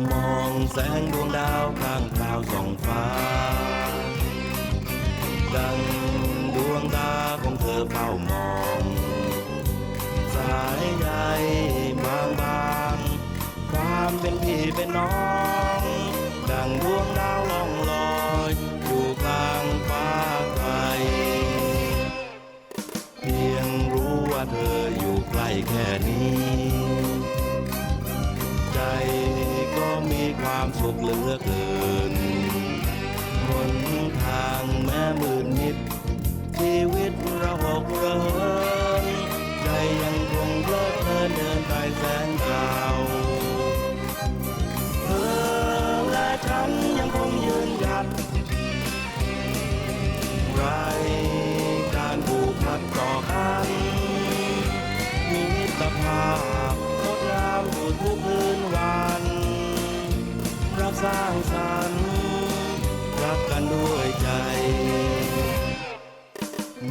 มองแสงดวงดาวข้างคราวส่องฟ้า ดังดวงตาของเธอเฝ้ามอง สายใยบางบางความเป็นพี่เป็นน้อง ดังดวงดาวล่องลอยอยู่กลางฟ้าไกลเพียงรู้ว่าเธออยู่ใกล้แค่นี้ ใจ ความสุขเหลือเกินหนทางแม้มืดมิด ชีวิตเราหกเรินใจยังคงเพลิดเพลินเดินไปแสนเก่าเธอและฉันยังคงยืนหยัดไร สร้างสรรค์รักกันด้วยใจ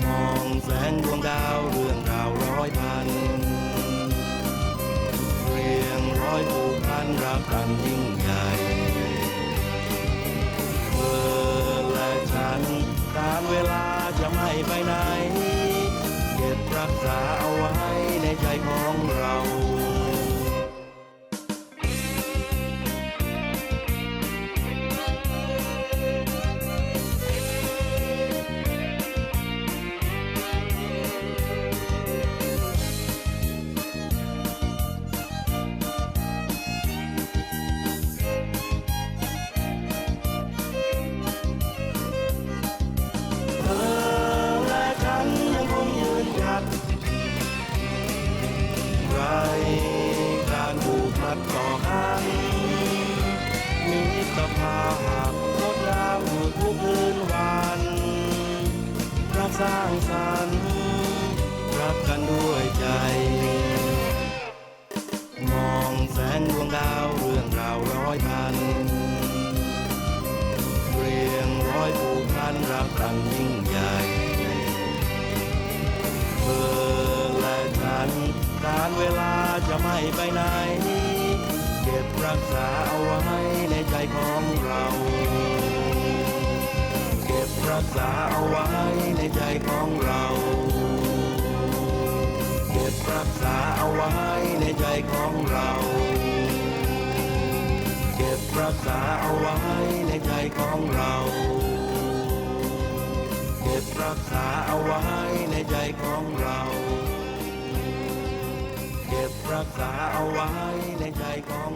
มองแสงดวงดาวเรื่องราวร้อยพัน เรียงร้อยผูกพันรักกันยิ่งใหญ่เธอและฉันการเวลาจะไม่ไปไหน เก็บรักษาเอาไว้ สร้างสรรค์รักกันด้วยใจ มองแสงดวงดาวเรื่องราวร้อยพัน เรียงร้อยผูกพันรักกันยิ่งใหญ่เธอและฉันการเวลาจะไม่ไปไหน เก็บรักษาเอาไว้ในใจของเรา รักษาเอาไว้ในใจของเราเก็บรักษาเอาไว้ในใจของเรา เก็บรักษาเอาไว้ในใจของเรา เก็บรักษาเอาไว้ในใจของเรา เก็บรักษาเอาไว้ในใจของ